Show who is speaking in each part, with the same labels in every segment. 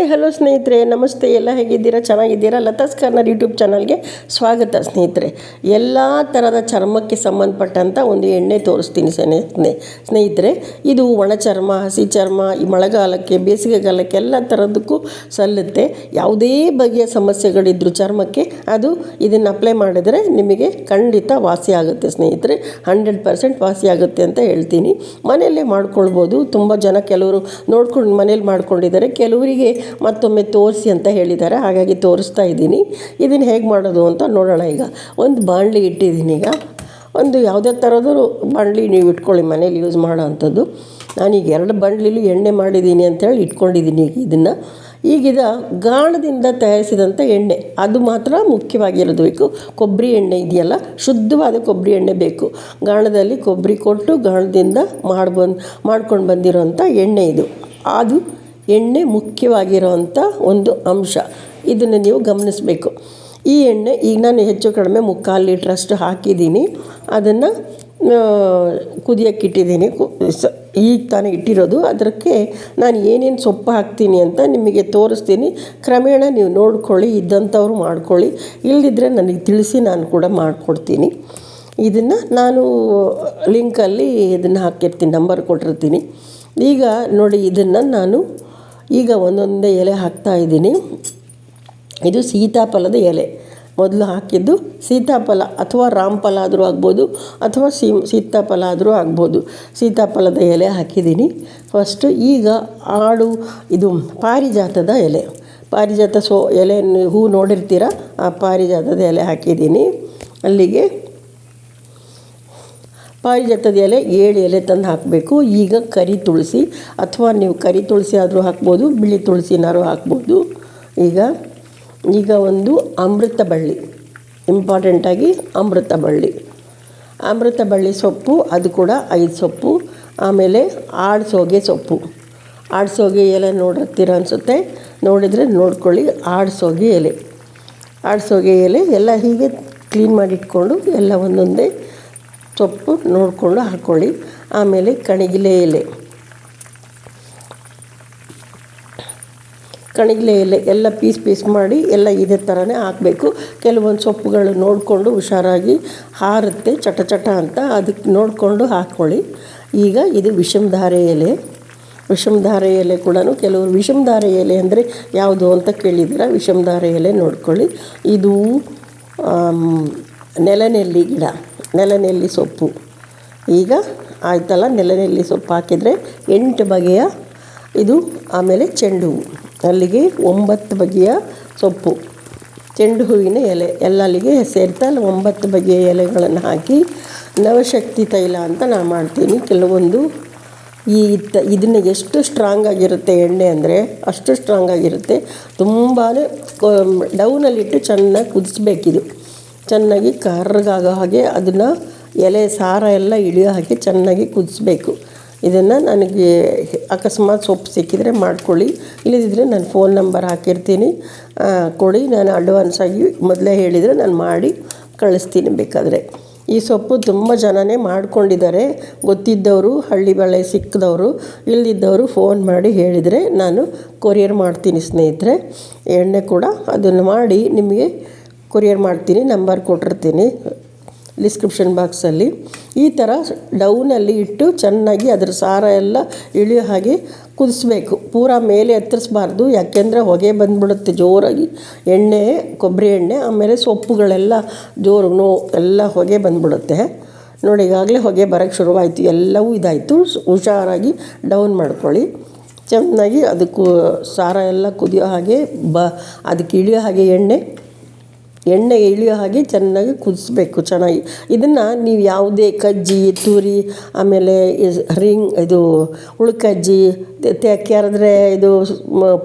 Speaker 1: Hi, hello ಸ್ನೇಹಿತರೆ. ನಮಸ್ತೆ. ಎಲ್ಲ ಹೇಗಿದ್ದೀರಾ? ಚೆನ್ನಾಗಿದ್ದೀರಾ? ಲತಾಸ್ ಕಾರ್ನರ್ ಯೂಟ್ಯೂಬ್ ಚಾನಲ್ಗೆ ಸ್ವಾಗತ ಸ್ನೇಹಿತರೆ. ಎಲ್ಲ ಥರದ ಚರ್ಮಕ್ಕೆ ಸಂಬಂಧಪಟ್ಟಂಥ ಒಂದು ಎಣ್ಣೆ ತೋರಿಸ್ತೀನಿ ಸ್ನೇಹಿತನೆ ಸ್ನೇ- ಸ್ನೇಹಿತರೆ. ಇದು ಒಣ ಚರ್ಮ, ಹಸಿ ಚರ್ಮ, ಈ ಮಳೆಗಾಲಕ್ಕೆ, ಬೇಸಿಗೆಗಾಲಕ್ಕೆ ಎಲ್ಲ ಥರದಕ್ಕೂ ಸಲ್ಲುತ್ತೆ. ಯಾವುದೇ ಬಗೆಯ ಸಮಸ್ಯೆಗಳಿದ್ದರೂ ಚರ್ಮಕ್ಕೆ ಅದು ಇದನ್ನು ಅಪ್ಲೈ ಮಾಡಿದರೆ ನಿಮಗೆ ಖಂಡಿತ ವಾಸಿ ಆಗುತ್ತೆ ಸ್ನೇಹಿತರೆ. ಹಂಡ್ರೆಡ್ ಪರ್ಸೆಂಟ್ ವಾಸಿ ಆಗುತ್ತೆ ಅಂತ ಹೇಳ್ತೀನಿ. ಮನೆಯಲ್ಲೇ ಮಾಡ್ಕೊಳ್ಬೋದು. ತುಂಬ ಜನ ಕೆಲವರು ನೋಡ್ಕೊಂಡು ಮನೇಲಿ ಮಾಡ್ಕೊಂಡಿದ್ದಾರೆ. ಕೆಲವರಿಗೆ ಮತ್ತೊಮ್ಮೆ ತೋರಿಸಿ ಅಂತ ಹೇಳಿದ್ದಾರೆ. ಹಾಗಾಗಿ ತೋರಿಸ್ತಾ ಇದ್ದೀನಿ. ಇದನ್ನು ಹೇಗೆ ಮಾಡೋದು ಅಂತ ನೋಡೋಣ ಈಗ. ಒಂದು ಬಾಣಲಿ ಇಟ್ಟಿದ್ದೀನಿ ಈಗ. ಒಂದು ಯಾವುದೇ ಥರದ್ದು ಬಾಣಲಿ ನೀವು ಇಟ್ಕೊಳ್ಳಿ ಮನೇಲಿ ಯೂಸ್ ಮಾಡೋ ಅಂಥದ್ದು. ನಾನೀಗ ಎರಡು ಬಾಣಲಿಲಿ ಎಣ್ಣೆ ಮಾಡಿದ್ದೀನಿ ಅಂತೇಳಿ ಇಟ್ಕೊಂಡಿದ್ದೀನಿ ಈಗ ಇದನ್ನು. ಈಗಿದ ಗಾಣದಿಂದ ತಯಾರಿಸಿದಂಥ ಎಣ್ಣೆ. ಅದು ಮಾತ್ರ ಮುಖ್ಯವಾಗಿರೋದು ಬೇಕು. ಕೊಬ್ಬರಿ ಎಣ್ಣೆ ಇದೆಯಲ್ಲ, ಶುದ್ಧವಾದ ಕೊಬ್ಬರಿ ಎಣ್ಣೆ ಬೇಕು. ಗಾಣದಲ್ಲಿ ಕೊಬ್ಬರಿ ಕೊಟ್ಟು ಗಾಣದಿಂದ ಮಾಡ್ಬಂದು, ಮಾಡ್ಕೊಂಡು ಬಂದಿರೋಂಥ ಎಣ್ಣೆ ಇದು. ಅದು ಎಣ್ಣೆ ಮುಖ್ಯವಾಗಿರುವಂಥ ಒಂದು ಅಂಶ. ಇದನ್ನು ನೀವು ಗಮನಿಸಬೇಕು. ಈ ಎಣ್ಣೆ ಈಗ ನಾನು ಹೆಚ್ಚು ಕಡಿಮೆ ಮುಕ್ಕಾಲು ಲೀಟ್ರಷ್ಟು ಹಾಕಿದ್ದೀನಿ. ಅದನ್ನು ಕುದಿಯೋಕ್ಕೆ ಇಟ್ಟಿದ್ದೀನಿ. ಈಗ ತಾನೇ ಇಟ್ಟಿರೋದು. ಅದಕ್ಕೆ ನಾನು ಏನೇನು ಸೊಪ್ಪು ಹಾಕ್ತೀನಿ ಅಂತ ನಿಮಗೆ ತೋರಿಸ್ತೀನಿ. ಕ್ರಮೇಣ ನೀವು ನೋಡ್ಕೊಳ್ಳಿ, ಇದ್ದಂಥವ್ರು ಮಾಡ್ಕೊಳ್ಳಿ. ಇಲ್ಲದಿದ್ದರೆ ನನಗೆ ತಿಳಿಸಿ ನಾನು ಕೂಡ ಮಾಡಿಕೊಡ್ತೀನಿ. ಇದನ್ನು ನಾನು ಲಿಂಕಲ್ಲಿ ಇದನ್ನು ಹಾಕಿರ್ತೀನಿ, ನಂಬರ್ ಕೊಟ್ಟಿರ್ತೀನಿ. ಈಗ ನೋಡಿ, ಇದನ್ನು ನಾನು ಈಗ ಒಂದೊಂದೇ ಎಲೆ ಹಾಕ್ತಾ ಇದ್ದೀನಿ. ಇದು ಸೀತಾಫಲದ ಎಲೆ. ಮೊದಲು ಹಾಕಿದ್ದು ಸೀತಾಫಲ ಅಥವಾ ರಾಮಫಲ ಆದರೂ ಆಗ್ಬೋದು ಅಥವಾ ಸೀತಾಫಲ ಆದರೂ ಆಗ್ಬೋದು. ಸೀತಾಫಲದ ಎಲೆ ಹಾಕಿದ್ದೀನಿ. ಫಸ್ಟು ಈಗ ಆಡು, ಇದು ಪಾರಿಜಾತದ ಎಲೆ. ಪಾರಿಜಾತ ಸೋ ಎಲೆಯನ್ನು ಹೂ ನೋಡಿರ್ತೀರ? ಆ ಪಾರಿಜಾತದ ಎಲೆ ಹಾಕಿದ್ದೀನಿ. ಅಲ್ಲಿಗೆ ಪಾರಿಜಾತದ ಎಲೆ ಏಳು ಎಲೆ ತಂದು ಹಾಕಬೇಕು. ಈಗ ಕರಿ ತುಳಸಿ ಅಥವಾ ನೀವು ಕರಿ ತುಳಸಿ ಆದರೂ ಹಾಕ್ಬೋದು, ಬಿಳಿ ತುಳಸಿನಾರು ಹಾಕ್ಬೋದು. ಈಗ ಈಗ ಒಂದು ಅಮೃತ ಬಳ್ಳಿ ಇಂಪಾರ್ಟೆಂಟಾಗಿ ಅಮೃತ ಬಳ್ಳಿ. ಅಮೃತ ಬಳ್ಳಿ ಸೊಪ್ಪು, ಅದು ಕೂಡ ಐದು ಸೊಪ್ಪು. ಆಮೇಲೆ ಆಡ್ಸೋಗೆ ಸೊಪ್ಪು. ಆಡ್ಸೋಗೆ ಎಲೆ ನೋಡಿರ್ತೀರ ಅನಿಸುತ್ತೆ? ನೋಡಿದರೆ ನೋಡ್ಕೊಳ್ಳಿ, ಆಡ್ಸೋಗೆ ಎಲೆ. ಆಡ್ಸೋಗೆ ಎಲೆ ಎಲ್ಲ ಹೀಗೆ ಕ್ಲೀನ್ ಮಾಡಿಟ್ಕೊಂಡು ಎಲ್ಲ ಒಂದೊಂದೇ ಸೊಪ್ಪು ನೋಡಿಕೊಂಡು ಹಾಕ್ಕೊಳ್ಳಿ ಆಮೇಲೆ ಕಣಗಿಲೆ ಎಲೆ. ಕಣಗಿಲೆ ಎಲೆ ಎಲ್ಲ ಪೀಸ್ ಪೀಸ್ ಮಾಡಿ ಎಲ್ಲ ಇದೇ ಥರನೇ ಹಾಕಬೇಕು. ಕೆಲವೊಂದು ಸೊಪ್ಪುಗಳು ನೋಡಿಕೊಂಡು ಹುಷಾರಾಗಿ ಹಾರುತ್ತೆ, ಚಟ ಚಟ ಅಂತ ಅದಕ್ಕೆ ನೋಡಿಕೊಂಡು ಹಾಕ್ಕೊಳ್ಳಿ ಈಗ ಇದು ವಿಷಮಧಾರೆ ಎಲೆ. ವಿಷಮಧಾರೆ ಎಲೆ ಕೂಡ ಕೆಲವರು ವಿಷಮಧಾರೆ ಎಲೆ ಅಂದರೆ ಯಾವುದು ಅಂತ ಕೇಳಿದ್ರೆ ವಿಷಮಧಾರೆ ಎಲೆ ನೋಡ್ಕೊಳ್ಳಿ. ಇದು ನೆಲನೆಲ್ಲಿ ಗಿಡ. ನೆಲನೆಲ್ಲಿ ಸೊಪ್ಪು. ಈಗ ಆಯ್ತಲ್ಲ, ನೆಲನೆಲ್ಲಿ ಸೊಪ್ಪು ಹಾಕಿದರೆ ಎಂಟು ಬಗೆಯ ಇದು ಆಮೇಲೆ ಚೆಂಡು ಹೂವು. ಅಲ್ಲಿಗೆ ಒಂಬತ್ತು ಬಗೆಯ ಸೊಪ್ಪು. ಚೆಂಡು ಹೂವಿನ ಎಲೆ. ಎಲ್ಲ ಅಲ್ಲಿಗೆ ಸೇರ್ತಾ ಅಲ್ಲಿ ಒಂಬತ್ತು ಬಗೆಯ ಎಲೆಗಳನ್ನು ಹಾಕಿ ನವಶಕ್ತಿ ತೈಲ ಅಂತ ನಾನು ಮಾಡ್ತೀನಿ. ಕೆಲವೊಂದು ಈ ತ ಇದನ್ನು ಎಷ್ಟು ಸ್ಟ್ರಾಂಗ್ ಆಗಿರುತ್ತೆ ಎಣ್ಣೆ ಅಂದರೆ ಅಷ್ಟು ಸ್ಟ್ರಾಂಗ್ ಆಗಿರುತ್ತೆ. ತುಂಬಾ ಡೌನಲ್ಲಿಟ್ಟು ಚೆನ್ನಾಗಿ ಕುದಿಸ್ಬೇಕಿದು. ಚೆನ್ನಾಗಿ ಕರ್ರಗಾಗೋ ಹಾಗೆ ಅದನ್ನು ಎಲೆ, ಸಾರ ಎಲ್ಲ ಇಳಿಯೋ ಹಾಗೆ ಚೆನ್ನಾಗಿ ಕುದಿಸ್ಬೇಕು. ಇದನ್ನು ನನಗೆ ಅಕಸ್ಮಾತ್ ಸೊಪ್ಪು ಸಿಕ್ಕಿದರೆ ಮಾಡ್ಕೊಳ್ಳಿ. ಇಲ್ಲದಿದ್ದರೆ ನಾನು ಫೋನ್ ನಂಬರ್ ಹಾಕಿರ್ತೀನಿ. ಕೊಡಿ, ನಾನು ಅಡ್ವಾನ್ಸಾಗಿ ಮೊದಲೇ ಹೇಳಿದರೆ ನಾನು ಮಾಡಿ ಕಳಿಸ್ತೀನಿ ಬೇಕಾದರೆ. ಈ ಸೊಪ್ಪು ತುಂಬ ಜನನೇ ಮಾಡ್ಕೊಂಡಿದ್ದಾರೆ. ಗೊತ್ತಿದ್ದವರು, ಹಳ್ಳಿ ಬಳೆ ಸಿಕ್ಕಿದವರು ಇಲ್ಲದಿದ್ದವರು ಫೋನ್ ಮಾಡಿ ಹೇಳಿದರೆ ನಾನು ಕೊರಿಯರ್ ಮಾಡ್ತೀನಿ ಸ್ನೇಹಿತರೆ. ಎಣ್ಣೆ ಕೂಡ ಅದನ್ನು ಮಾಡಿ ನಿಮಗೆ ಕೊರಿಯರ್ ಮಾಡ್ತೀನಿ, ನಂಬರ್ ಕೊಟ್ಟಿರ್ತೀನಿ ಡಿಸ್ಕ್ರಿಪ್ಷನ್ ಬಾಕ್ಸಲ್ಲಿ ಈ ಥರ ಡೌನಲ್ಲಿ ಇಟ್ಟು ಚೆನ್ನಾಗಿ ಅದರ ಸಾರ ಎಲ್ಲ ಇಳಿಯೋ ಹಾಗೆ ಕುದಿಸ್ಬೇಕು. ಪೂರ ಮೇಲೆ ಎತ್ತರಿಸ್ಬಾರ್ದು, ಯಾಕೆಂದರೆ ಹೊಗೆ ಬಂದ್ಬಿಡುತ್ತೆ ಜೋರಾಗಿ. ಎಣ್ಣೆ, ಕೊಬ್ಬರಿ ಎಣ್ಣೆ, ಆಮೇಲೆ ಸೊಪ್ಪುಗಳೆಲ್ಲ ಜೋರು ನೋ, ಎಲ್ಲ ಹೊಗೆ ಬಂದ್ಬಿಡುತ್ತೆ. ನೋಡಿ, ಈಗಾಗಲೇ ಹೊಗೆ ಬರೋಕ್ಕೆ ಶುರುವಾಯಿತು. ಎಲ್ಲವೂ ಇದಾಯಿತು. ಹುಷಾರಾಗಿ ಡೌನ್ ಮಾಡ್ಕೊಳ್ಳಿ. ಚೆನ್ನಾಗಿ ಅದಕ್ಕೂ ಸಾರ ಎಲ್ಲ ಕುದಿಯೋ ಹಾಗೆ ಬ, ಅದಕ್ಕೆ ಇಳಿಯೋ ಹಾಗೆ ಎಣ್ಣೆ. ಎಣ್ಣೆ ಇಳಿಯೋ ಹಾಗೆ ಚೆನ್ನಾಗಿ ಕುದಿಸ್ಬೇಕು, ಚೆನ್ನಾಗಿ. ಇದನ್ನು ನೀವು ಯಾವುದೇ ಕಜ್ಜಿ, ತುರಿ, ಆಮೇಲೆ ರಿಂಗ್ ಇದು ಉಳ್ಕಜ್ಜಿ ಕೆರೆದ್ರೆ ಇದು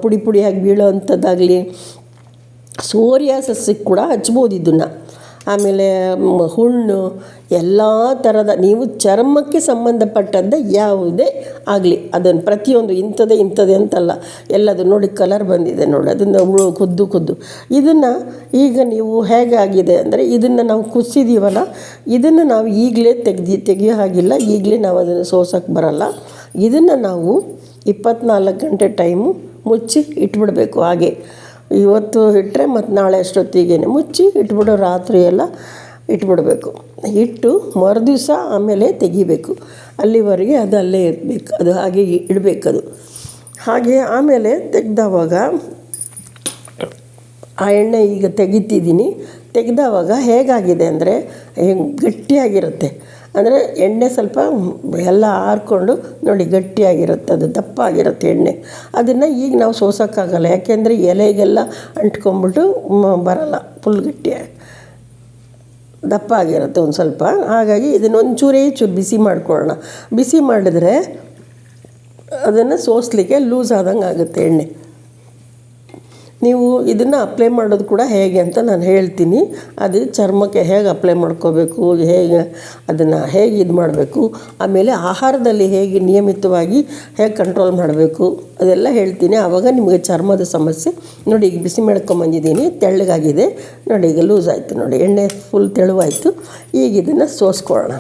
Speaker 1: ಪುಡಿ ಪುಡಿಯಾಗಿ ಬೀಳೋ ಅಂಥದ್ದಾಗಲಿ, ಸೋರಿಯಾಸಸ್ಸಿಗೆ ಕೂಡ ಹಚ್ಬೋದು ಇದನ್ನು. ಆಮೇಲೆ ಹುಣ್ಣು, ಎಲ್ಲ ಥರದ ನೀವು ಚರ್ಮಕ್ಕೆ ಸಂಬಂಧಪಟ್ಟದ್ದೇ ಯಾವುದೇ ಆಗಲಿ. ಅದನ್ನು ಪ್ರತಿಯೊಂದು ಇಂಥದ್ದೇ ಇಂಥದ್ದೇ ಅಂತಲ್ಲ. ಎಲ್ಲದು ನೋಡಿ ಕಲರ್ ಬಂದಿದೆ ನೋಡಿ. ಅದನ್ನು ಕುದ್ದು ಕುದ್ದು. ಇದನ್ನು ಈಗ ನೀವು ಹೇಗಾಗಿದೆ ಅಂದರೆ, ಇದನ್ನು ನಾವು ಕುಸಿದೀವಲ್ಲ ಇದನ್ನು ನಾವು ಈಗಲೇ ತೆಗ್ದು, ತೆಗಿಯೋ ಹಾಗಿಲ್ಲ. ಈಗಲೇ ನಾವು ಅದನ್ನು ಸೋಸೋಕ್ಕೆ ಬರಲ್ಲ. ಇದನ್ನು ನಾವು ಇಪ್ಪತ್ನಾಲ್ಕು ಗಂಟೆ ಟೈಮು ಮುಚ್ಚಿ ಇಟ್ಬಿಡಬೇಕು ಹಾಗೆ. ಇವತ್ತು ಇಟ್ಟರೆ ಮತ್ತು ನಾಳೆ ಅಷ್ಟೊತ್ತಿಗೆ ಮುಚ್ಚಿ ಇಟ್ಬಿಡೋ ರಾತ್ರಿ ಎಲ್ಲ ಇಟ್ಬಿಡಬೇಕು. ಇಟ್ಟು ಮರುದಿವಸ ಆಮೇಲೆ ತೆಗಿಬೇಕು. ಅಲ್ಲಿವರೆಗೆ ಅದು ಅಲ್ಲೇ ಇರಬೇಕು. ಅದು ಹಾಗೆ ಇಡಬೇಕದು ಹಾಗೆ ಆಮೇಲೆ ತೆಗೆದವಾಗ ಆ ಎಣ್ಣೆ ಈಗ ತೆಗಿತಿದ್ದೀನಿ. ತೆಗೆದವಾಗ ಹೇಗಾಗಿದೆ ಅಂದರೆ ಹೆಂಗೆ ಗಟ್ಟಿಯಾಗಿರುತ್ತೆ. ಅಂದರೆ ಎಣ್ಣೆ ಸ್ವಲ್ಪ ಎಲ್ಲ ಆರಿಕೊಂಡು ನೋಡಿ ಗಟ್ಟಿಯಾಗಿರುತ್ತೆ, ಅದು ದಪ್ಪ ಆಗಿರುತ್ತೆ ಎಣ್ಣೆ. ಅದನ್ನು ಈಗ ನಾವು ಸೋಸೋಕ್ಕಾಗಲ್ಲ, ಯಾಕೆಂದರೆ ಎಲೆಗೆಲ್ಲ ಅಂಟ್ಕೊಂಬಿಟ್ಟು ಬರೋಲ್ಲ ಫುಲ್ ಗಟ್ಟಿಯಾಗಿ. ದಪ್ಪ ಆಗಿರುತ್ತೆ ಒಂದು ಸ್ವಲ್ಪ. ಹಾಗಾಗಿ ಇದನ್ನು ಒಂಚೂರೇ ಚೂರು ಬಿಸಿ ಮಾಡ್ಕೊಳ್ಳೋಣ. ಬಿಸಿ ಮಾಡಿದ್ರೆ ಅದನ್ನು ಸೋಸಲಿಕ್ಕೆ ಲೂಸ್ ಆದಂಗೆ ಆಗುತ್ತೆ ಎಣ್ಣೆ. ನೀವು ಇದನ್ನು ಅಪ್ಲೈ ಮಾಡೋದು ಕೂಡ ಹೇಗೆ ಅಂತ ನಾನು ಹೇಳ್ತೀನಿ. ಅದು ಚರ್ಮಕ್ಕೆ ಹೇಗೆ ಅಪ್ಲೈ ಮಾಡ್ಕೋಬೇಕು, ಹೇಗೆ ಅದನ್ನು ಹೇಗೆ ಇದು ಮಾಡಬೇಕು, ಆಮೇಲೆ ಆಹಾರದಲ್ಲಿ ಹೇಗೆ ನಿಯಮಿತವಾಗಿ ಹೇಗೆ ಕಂಟ್ರೋಲ್ ಮಾಡಬೇಕು, ಅದೆಲ್ಲ ಹೇಳ್ತೀನಿ. ಆವಾಗ ನಿಮಗೆ ಚರ್ಮದ ಸಮಸ್ಯೆ ನೋಡಿ ಈಗ ಬಿಸಿ ಮಾಡ್ಕೊಂಬಂದಿದ್ದೀನಿ ತೆಳ್ಳಗಾಗಿದೆ. ನೋಡಿ ಈಗ ಲೂಸ್ ಆಯಿತು ನೋಡಿ, ಎಣ್ಣೆ ಫುಲ್ ತೆಳುವಾಯಿತು. ಈಗ ಇದನ್ನು ಸೋಸ್ಕೊಳ್ಳೋಣ.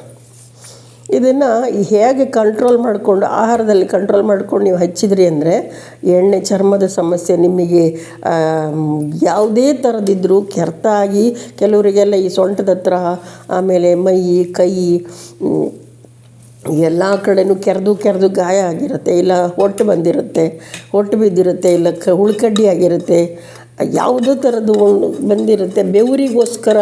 Speaker 1: ಇದನ್ನು ಹೇಗೆ ಕಂಟ್ರೋಲ್ ಮಾಡಿಕೊಂಡು, ಆಹಾರದಲ್ಲಿ ಕಂಟ್ರೋಲ್ ಮಾಡ್ಕೊಂಡು ನೀವು ಹಚ್ಚಿದ್ರಿ ಅಂದರೆ, ಎಣ್ಣೆ ಚರ್ಮದ ಸಮಸ್ಯೆ ನಿಮಗೆ ಯಾವುದೇ ಥರದಿದ್ದರೂ ಕೆರ್ತಾಗಿ ಕೆಲವರಿಗೆಲ್ಲ ಈ ಸೊಂಟದ ಹತ್ರ, ಆಮೇಲೆ ಮೈ, ಕೈ ಎಲ್ಲ ಕಡೆನೂ ಕೆರೆದು ಕೆರೆದು ಗಾಯ ಆಗಿರುತ್ತೆ, ಇಲ್ಲ ಹೊಟ್ಟು ಬಂದಿರುತ್ತೆ, ಹೊಟ್ಟು ಬಿದ್ದಿರುತ್ತೆ, ಇಲ್ಲ ಕ ಹುಳ್ಕಡ್ಡಿ ಆಗಿರುತ್ತೆ. ಯಾವುದೇ ಥರದ್ದು ಬಂದಿರುತ್ತೆ. ಬೆವರಿಗೋಸ್ಕರ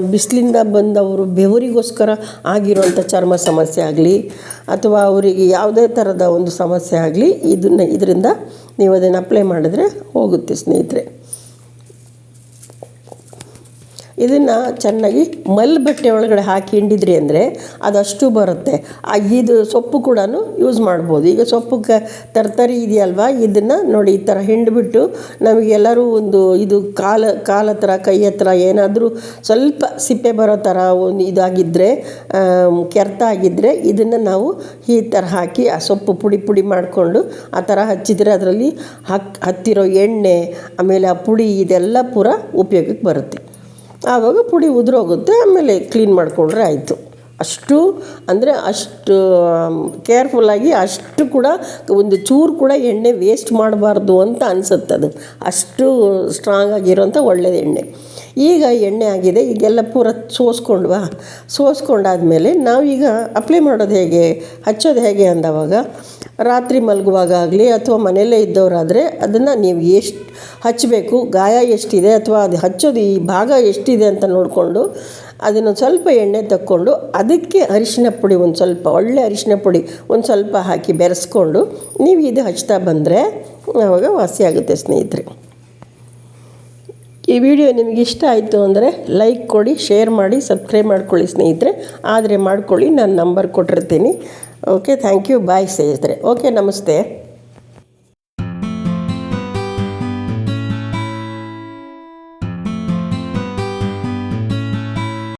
Speaker 1: ಬಿಸಿಲಿಂದ ಬಂದವರು ಬೆವರಿಗೋಸ್ಕರ ಆಗಿರುವಂಥ ಚರ್ಮ ಸಮಸ್ಯೆ ಆಗಲಿ, ಅಥವಾ ಅವರಿಗೆ ಯಾವುದೇ ಥರದ ಒಂದು ಸಮಸ್ಯೆ ಆಗಲಿ, ಇದನ್ನು, ಇದರಿಂದ ನೀವು ಅದನ್ನು ಅಪ್ಲೈ ಮಾಡಿದ್ರೆ ಹೋಗುತ್ತೆ ಸ್ನೇಹಿತರೆ. ಇದನ್ನು ಚೆನ್ನಾಗಿ ಮಲ್ ಬಟ್ಟೆ ಒಳಗಡೆ ಹಾಕಿ ಹಿಂಡಿದ್ರಿ ಅಂದರೆ ಅದಷ್ಟು ಬರುತ್ತೆ. ಆ ಇದು ಸೊಪ್ಪು ಕೂಡ ಯೂಸ್ ಮಾಡ್ಬೋದು. ಈಗ ಸೊಪ್ಪು ಕ ತರಕಾರಿ ಇದೆಯಲ್ವಾ? ಇದನ್ನು ನೋಡಿ ಈ ಥರ ಹಿಂಡಿಬಿಟ್ಟು ನಮಗೆಲ್ಲರೂ ಒಂದು ಇದು ಕಾಲ ಕಾಲ ಹತ್ರ, ಕೈ ಹತ್ರ ಏನಾದರೂ ಸ್ವಲ್ಪ ಸಿಪ್ಪೆ ಬರೋ ಥರ ಒಂದು ಇದಾಗಿದ್ದರೆ ಕೆರೆತ ಆಗಿದ್ದರೆ ಇದನ್ನು ನಾವು ಈ ಥರ ಹಾಕಿ ಆ ಸೊಪ್ಪು ಪುಡಿ ಪುಡಿ ಮಾಡಿಕೊಂಡು ಆ ಥರ ಹಚ್ಚಿದರೆ ಅದರಲ್ಲಿ ಹಕ್, ಹತ್ತಿರೋ ಎಣ್ಣೆ, ಆಮೇಲೆ ಆ ಪುಡಿ ಇದೆಲ್ಲ ಪೂರ ಉಪಯೋಗಕ್ಕೆ ಬರುತ್ತೆ. ಆವಾಗ ಪುಡಿ ಉದುರೋಗುತ್ತೆ, ಆಮೇಲೆ ಕ್ಲೀನ್ ಮಾಡಿಕೊಂಡ್ರೆ ಆಯಿತು. ಅಷ್ಟು, ಅಂದರೆ ಅಷ್ಟು ಕೇರ್ಫುಲ್ಲಾಗಿ ಅಷ್ಟು ಕೂಡ ಒಂದು ಚೂರು ಕೂಡ ಎಣ್ಣೆ ವೇಸ್ಟ್ ಮಾಡಬಾರ್ದು ಅಂತ ಅನಿಸುತ್ತೆ ಅದು ಅಷ್ಟು ಸ್ಟ್ರಾಂಗ್ ಆಗಿರೋಂಥ ಒಳ್ಳೆಯ ಎಣ್ಣೆ. ಈಗ ಎಣ್ಣೆ ಆಗಿದೆ, ಈಗೆಲ್ಲ ಪೂರ ಸೋಸ್ಕೊಂಡ್ವಾ? ಸೋಸ್ಕೊಂಡಾದ್ಮೇಲೆ ನಾವೀಗ ಅಪ್ಲೈ ಮಾಡೋದು ಹೇಗೆ, ಹಚ್ಚೋದು ಹೇಗೆ ಅಂದವಾಗ, ರಾತ್ರಿ ಮಲಗುವಾಗ ಆಗಲಿ ಅಥವಾ ಮನೆಯಲ್ಲೇ ಇದ್ದವರಾದರೆ ಅದನ್ನು ನೀವು ಎಷ್ಟು ಹಚ್ಚಬೇಕು ಗಾಯ ಎಷ್ಟಿದೆ ಅಥವಾ ಅದು ಹಚ್ಚೋದು ಈ ಭಾಗ ಎಷ್ಟಿದೆ ಅಂತ ನೋಡಿಕೊಂಡು ಅದನ್ನು ಸ್ವಲ್ಪ ಎಣ್ಣೆ ತಕ್ಕೊಂಡು ಅದಕ್ಕೆ ಅರಿಶಿನ ಪುಡಿ ಒಂದು ಸ್ವಲ್ಪ, ಒಳ್ಳೆ ಅರಿಶಿನ ಪುಡಿ ಒಂದು ಸ್ವಲ್ಪ ಹಾಕಿ ಬೆರೆಸ್ಕೊಂಡು, ನೀವು ಇದು ಹಚ್ತಾ ಬಂದರೆ ಆವಾಗ ವಾಸಿಯಾಗುತ್ತೆ ಸ್ನೇಹಿತರೆ. ಈ ವಿಡಿಯೋ ನಿಮಗೆ ಇಷ್ಟ ಆಯಿತು ಅಂದರೆ ಲೈಕ್ ಕೊಡಿ ಶೇರ್ ಮಾಡಿ ಸಬ್ಸ್ಕ್ರೈಬ್ ಮಾಡ್ಕೊಳ್ಳಿ ಸ್ನೇಹಿತರೆ. ಆದರೆ ಮಾಡ್ಕೊಳ್ಳಿ, ನಾನು ನಂಬರ್ ಕೊಟ್ಟಿರ್ತೀನಿ. ಓಕೆ ಥ್ಯಾಂಕ್ ಯು ಬಾಯ್ ಸ್ನೇಹಿತರೆ. ಓಕೆ ನಮಸ್ತೆ.